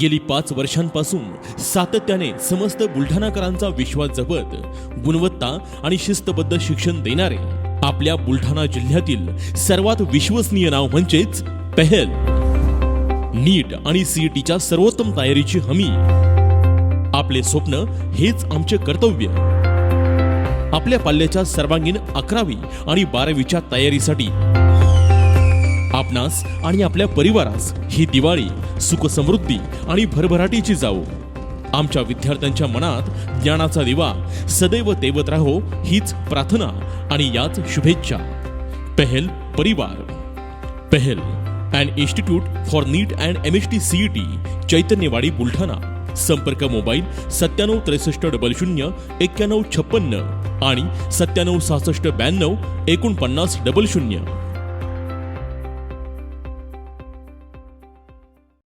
गेली पाच वर्षांपासून सातत्याने समस्त बुलढाणाकरांचा विश्वास जपत गुणवत्ता आणि शिस्तबद्ध शिक्षण देणारे आपल्या बुलढाणा जिल्ह्यातील सर्वात विश्वसनीय नाव म्हणजेच पहल. नीट आणि सीईटीच्या सर्वोत्तम तयारीची हमी. आपले स्वप्न हेच आमचे कर्तव्य. आपल्या पाल्याच्या सर्वांगीण अकरावी आणि बारावीच्या तयारीसाठी आपणास आणि आपल्या परिवारास ही दिवाळी सुखसमृद्धी आणि भरभराटीची जावो. आमच्या विद्यार्थ्यांच्या मनात ज्ञानाचा दिवा सदैव तेवत राहो हीच प्रार्थना आणि याच शुभेच्छा. Pahal Parivar. Pahal and institute for NEET and M S T CET Chaitanyawadi Buldhana. संपर्क मोबाईल सत्त्याण्णव त्रेसष्ट डबल शून्य एक्क्याण्णव छप्पन्न आणि सत्त्याण्णव सहासष्ट ब्याण्णव एकोणपन्नास डबल शून्य.